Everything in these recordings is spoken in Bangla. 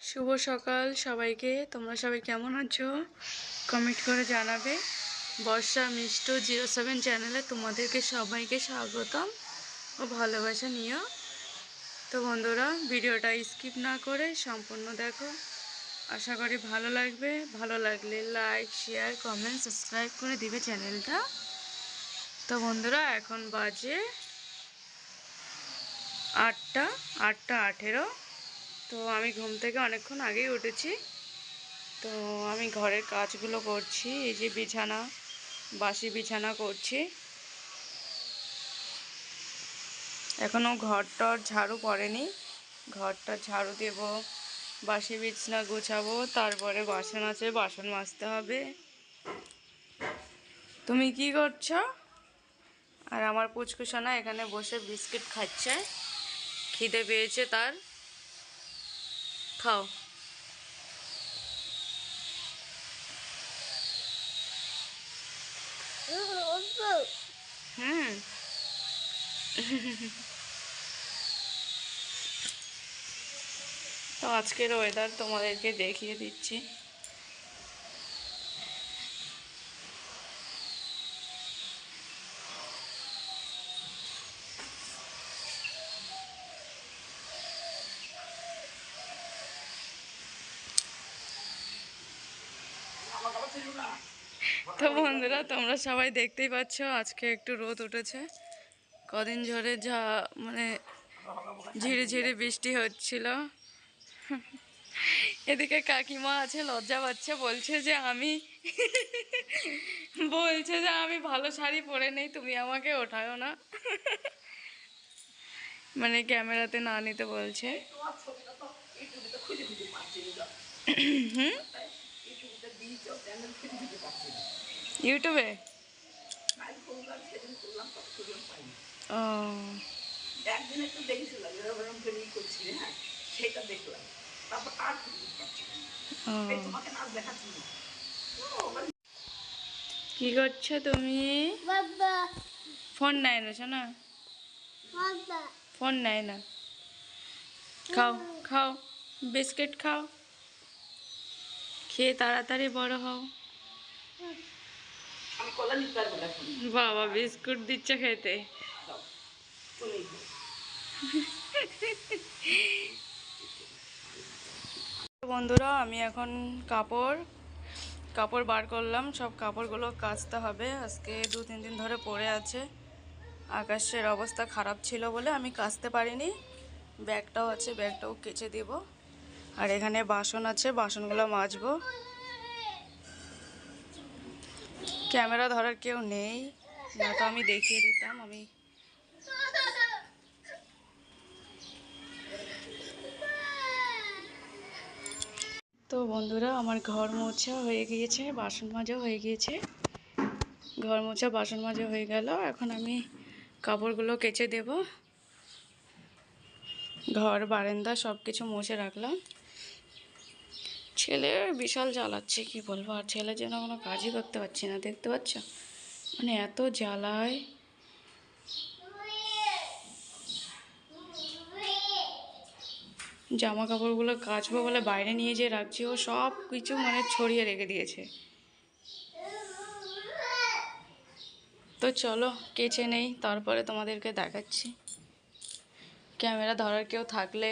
শুভ সকাল সবাইকে। তোমরা সবাই কেমন আছো? কমেন্ট করে জানাবে। বর্ষা মিষ্ট জিরো সেভেন চ্যানেলে তোমাদেরকে সবাইকে স্বাগতম ও ভালোবাসা নিও তো বন্ধুরা, ভিডিওটা স্কিপ না করে সম্পূর্ণ দেখো। আশা করি ভালো লাগবে। ভালো লাগলে লাইক, শেয়ার, কমেন্ট, সাবস্ক্রাইব করে দিবে চ্যানেলটা। তো বন্ধুরা, এখন বাজে আটটা আটটা আঠেরো। তো আমি ঘুম থেকে অনেকক্ষণ আগেই উঠেছি। তো আমি ঘরের কাজগুলো করছি, এই যে বিছানা, বাসি বিছানা করছি। এখনও ঘরটর ঝাড়ু পড়েনি। ঘরটা ঝাড়ু দেব, বাসি বিছানা গোছাবো, তারপরে বাসন আছে, বাসন মাজতে হবে। তুমি কি করছ? আর আমার পুচকুসানা এখানে বসে বিস্কিট খাচ্ছে। খিদে পেয়েছে তার। খাও। হুম। তো আজকের ওয়েদার তোমাদেরকে দেখিয়ে দিচ্ছি তো বন্ধুরা, তোমরা সবাই দেখতেই পাচ্ছ, আজকে একটু রোদ উঠেছে। কদিন ধরে যা মানে ঝিরে ঝিরে বৃষ্টি হচ্ছিল। এদিকে কাকিমা আছে, লজ্জা পাচ্ছে, বলছে যে আমি বলছে যে আমি ভালো শাড়ি পরে নেই, তুমি আমাকে ওঠায়ও না। মানে ক্যামেরাতে না নিতে বলছে। হুম? ইউটিউবে? ও। একদিন একটু দেখেছিলাম এরকম এরকম করে ই করছিলে হ্যাঁ সেটা দেখলাম। তারপর আর খুঁজে পাচ্ছি না। ও। এই তোমাকে নাচ দেখাচ্ছি। না ও, কি করছ তুমি? ফোন নেয় না শোনা। ফোন নেয় না। খাও খাও বিস্কিট খাও। খেয়ে তাড়াতাড়ি বড় হও। আমি কলা নিতে পারব না বাবা বিস্কুট দিচ্ছে খেতে। বন্ধুরা আমি এখন কাপড় কাপড় বার করলাম। সব কাপড়গুলো কাচতে হবে। আজকে দু তিন দিন ধরে পড়ে আছে। আকাশের অবস্থা খারাপ ছিল বলে আমি কাচতে পারিনি। ব্যাগটাও আছে ব্যাগটাও কেচে দিব। আর এখানে বাসন আছে বাসনগুলো মাজবো। ক্যামেরা ধরার কেউ নেই। না তো আমি দেখিয়ে দিতাম, আমি তো বন্ধুরা, আমার ঘর মোছা হয়ে গিয়েছে, বাসন মাজা হয়ে গিয়েছে। ঘর মোছা, বাসন মাজা হয়ে গেল, এখন আমি কাপড়গুলো কেচে দেব। ঘর, বারান্দা সব কিছু মুছে রাখলাম। ছেলে বিশাল জ্বালাচ্ছে, কি বলব? আর ছেলে যেন কোনো কাজই করতে পারছি না, দেখতে পাচ্ছ? মানে এত জ্বালায়। জামা কাপড়গুলো কাচবো বলে বাইরে নিয়ে যেয়ে রাখছি, ও সব কিছু মানে ছড়িয়ে রেখে দিয়েছে। তো চলো, কেচে নেই, তারপরে তোমাদেরকে দেখাচ্ছি। ক্যামেরা ধরার কেউ থাকলে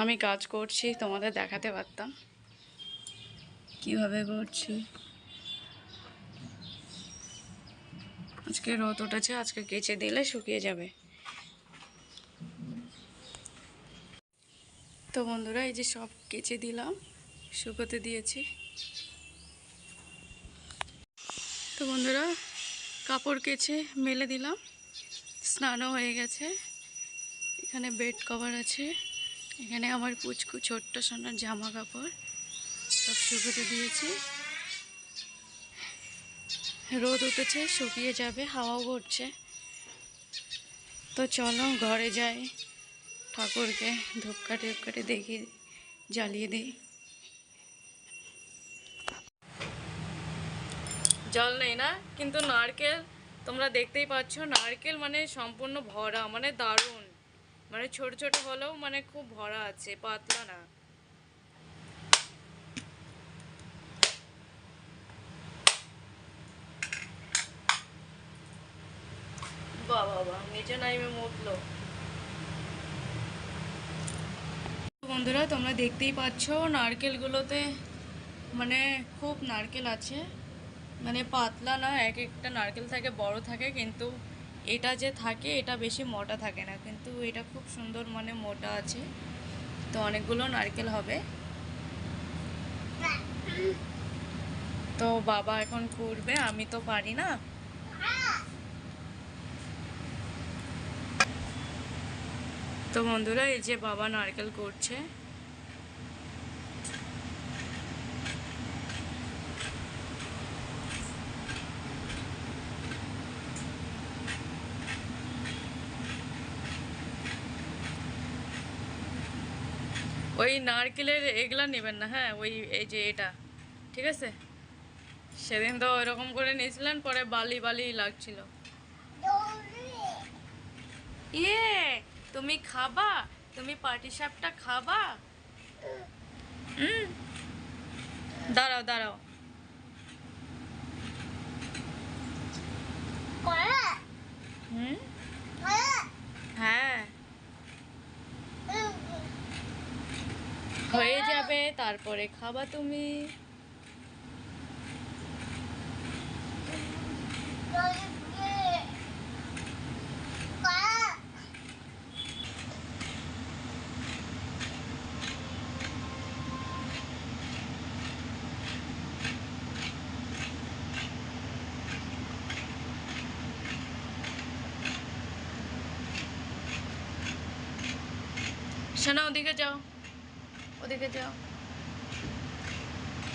আমি কাজ করছি তোমাদের দেখাতে পারতাম। কীভাবে করছি? আজকে রোদ উঠেছে আজকে কেচে দিলে শুকিয়ে যাবে। তো বন্ধুরা এই যে সব কেচে দিলাম শুকোতে দিয়েছি। তো বন্ধুরা কাপড় কেচে মেলে দিলাম। স্নানও হয়ে গেছে। এখানে বেড কভার আছে। এখানে আমার পুচকু ছোট্ট সোনার জামা কাপড় সব শুকোতে দিয়েছি। রোদ উঠেছে, শুকিয়ে যাবে, হাওয়াও করছে। তো চলো ঘরে যাই, ঠাকুরকে ধূপকাঠি ধূপকাঠি দেখি, জ্বালিয়ে দিই। জল নেই না? কিন্তু নারকেল, তোমরা দেখতেই পাচ্ছ, নারকেল মানে সম্পূর্ণ ভরা মানে দারুণ। মানে ছোট ছোট হলেও মানে খুব ভরা আছে, পাতলা না। বন্ধুরা, তোমরা দেখতেই পাচ্ছ, নারকেলগুলোতে মানে খুব নারকেল আছে। মানে পাতলা না, এক একটা নারকেল থাকে, বড় থাকে, কিন্তু এটা যে থাকে, এটা বেশি মোটা থাকে না। কিন্তু এটা খুব সুন্দর মানে মোটা আছে। তো অনেকগুলো নারকেল হবে। তো বাবা এখন করবে, আমি তো পারি না। তো বন্ধুরা, এই যে বাবা নারকেল করছে। ওই নারকেলের এগুলা নেবেন না হ্যাঁ? ওই এই যে এটা ঠিক আছে? সেদিন তো ওইরকম করে নিয়েছিলেন পরে বালি বালি লাগছিল। ইয়ে তুমি খাবা? তুমি পাটি সাপটা খাবা? দাঁড়াও দাঁড়াও। হুম? হ্যাঁ। হয়ে যাবে তারপরে খাবা তুমি। শোনা ওদিকে যাও। ওদিকে যাও।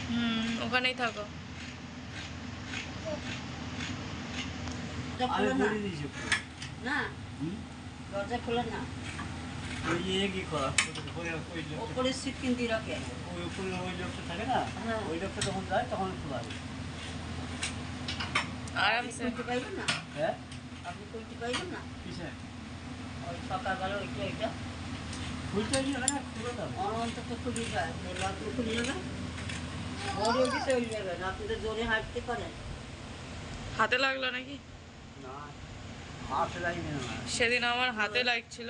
হুম ওখানেই থাকো। না? দরজা খোলো না। ওই কি করা? ওপরে সিট কিনতে রাখে। ওই উপরে ওই লোকটা থাকে না? হ্যাঁ। ওই লোকটা যখন যায় তখন খোলা হবে আরামসে। খুলতে পারবেন না? হ্যাঁ? আপনি খুলতে পারবেন না? কিসে ওই সকালবেলা ওইটা ওইটা। হাতে লাগল নাকি? সেদিন আমার হাতে লাগছিল।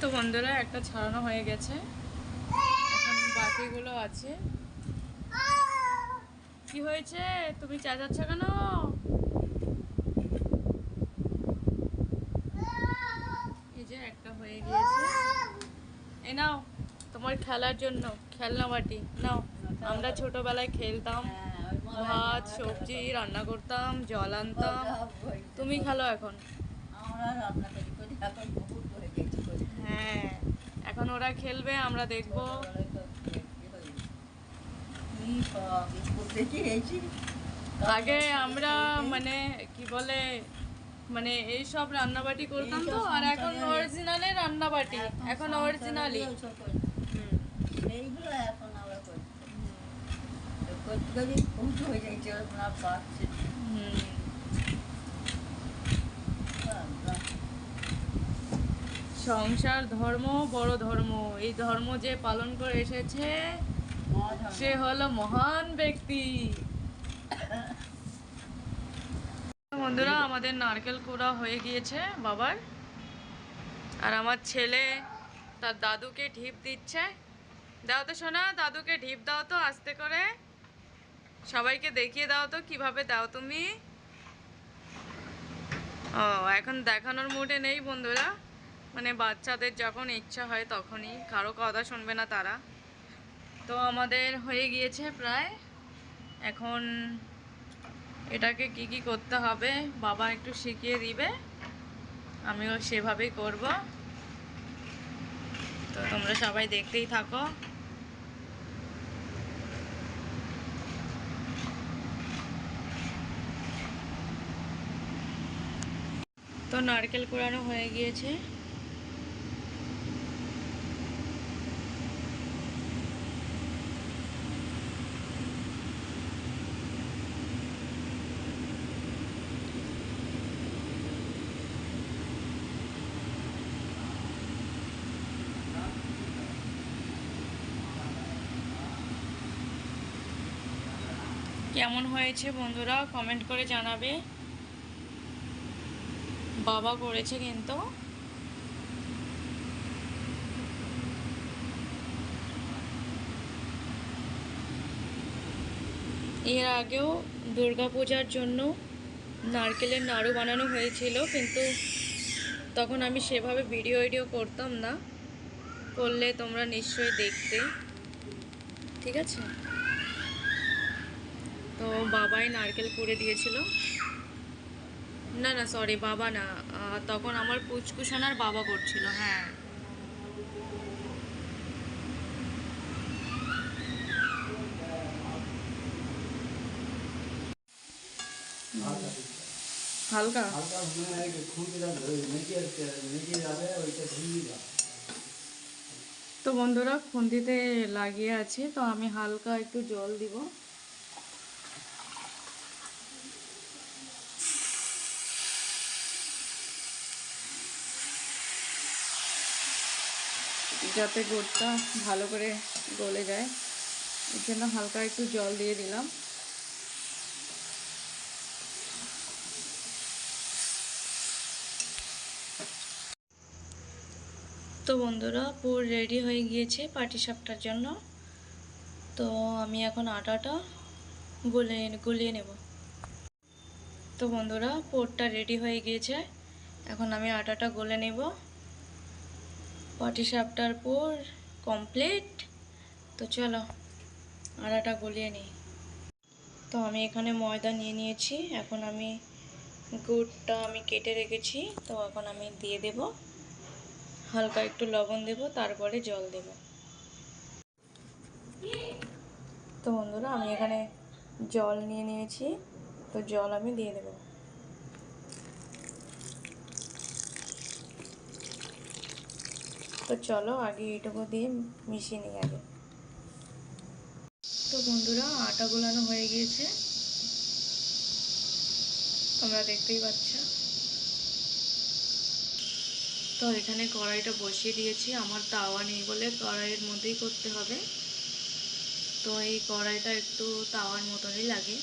তো বন্ধুরা, একটা ছাড়ানো হয়ে গেছে। এখন বাকিগুলো আছে। কি হয়েছে? তুমি চেঁচাচ্ছ কেন এই যে একটা হয়ে গিয়েছে এই নাও তোমার খেলার জন্য খেলনা বাটি নাও। আমরা ছোটবেলায় খেলতাম ভাত সবজি রান্না করতাম জল আনতাম। তুমি খেলো এখন? হ্যাঁ এখন ওরা খেলবে আমরা দেখব। আগে আমরা মানে কি বলে মানে এই সব রান্নাবাটি করতাম তো আর এখন অরিজিনালে রান্নাবাটি এখন অরিজিনালি এইগুলো এখন আমরা হয়ে যাচ্ছে পাচ্ছি। সংসার ধর্ম বড় ধর্ম এই ধর্ম যে পালন করে এসেছে সে হলো মহান ব্যক্তি। বন্ধুরা, আমাদের নারকেল কুড়া হয়ে গিয়েছে বাবার। আর আমার ছেলে তার দাদুকে ঢিপ দিচ্ছে। দাও তো শোনা দাদুকে ঢিপ দাও তো আস্তে করে। সবাইকে দেখিয়ে দাও তো কীভাবে দাও তুমি। ও, এখন দেখানোর মুডে নেই বন্ধুরা। মানে বাচ্চাদের যখন ইচ্ছা হয় তখনই, কারও কথা শুনবে না তারা। তো আমাদের হয়ে গিয়েছে প্রায়। এখন এটাকে কি কি করতে হবে বাবা একটু শিখিয়ে দিবে। আমিও সেভাবেই করব। তো তোমরা সবাই দেখতেই থাকো। তো নারকেল কোড়ানো হয়ে গিয়েছে। কেমন হয়েছে বন্ধুরা? কমেন্ট করে জানাবে। বাবা করেছে কিন্তু। এর আগেও দুর্গাপূজার জন্য নারকেলের নাড়ু বানানো হয়েছিল, কিন্তু তখন আমি সেভাবে ভিডিও ভিডিও করতাম না। করলে তোমরা নিশ্চয়ই দেখতে। ঠিক আছে? তো বাবাই নারকেল করে দিয়েছিল। না না সরি বাবা না তখন আমার পুচকুসোনার বাবা করছিল হ্যাঁ। হালকা? তো বন্ধুরা, খুন্তিতে লাগিয়ে আছে, তো আমি হালকা একটু জল দিব। যাতে গুড়টা ভালো করে গলে যায়। এর জন্য হালকা একটু জল দিয়ে দিলাম। তো বন্ধুরা, পুর রেডি হয়ে গিয়েছে পাটিসাপটার জন্য। তো আমি এখন আটাটা গলে গুলিয়ে নেব। তো বন্ধুরা, পুরটা রেডি হয়ে গিয়েছে। এখন আমি আটাটা গলে নেব। পাটিসাপটার পর কমপ্লিট তো চলো আটাটা গলিয়ে নিই। তো আমি এখানে ময়দা নিয়ে নিয়েছি। এখন আমি গুড়টা আমি কেটে রেখেছি। তো এখন আমি দিয়ে দেবো। হালকা একটু লবণ দেব, তারপরে জল দেব। তো বন্ধুরা, আমি এখানে জল নিয়ে নিয়েছি। তো জল আমি দিয়ে দেব। তো চলো আগে এইটুকু দিয়ে মিশিয়ে নিই আগে। তো বন্ধুরা, আটা গোলানো হয়ে গিয়েছে। তোমরা দেখতেই পাচ্ছ। তো এখানে কড়াইটা বসিয়ে দিয়েছি। আমার তাওয়া নেই বলে কড়াইয়ের মধ্যেই করতে হবে। তো এই কড়াইটা একটু তাওয়ার মতনই লাগে।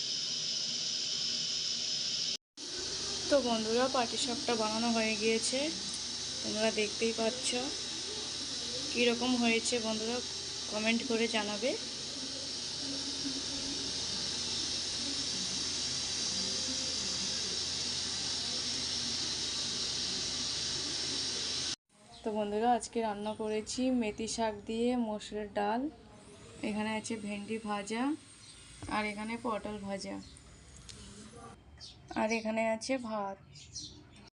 তো বন্ধুরা, পাটিসাপটা বানানো হয়ে গিয়েছে। তোমরা দেখতেই পাচ্ছ। কীরকম হয়েছে বন্ধুরা? কমেন্ট করে জানাবে। তো বন্ধুরা, আজকে রান্না করেছি মেথি শাক দিয়ে মসুরের ডাল। এখানে আছে ভেন্ডি ভাজা আর এখানে পটল ভাজা। আর এখানে আছে ভাত।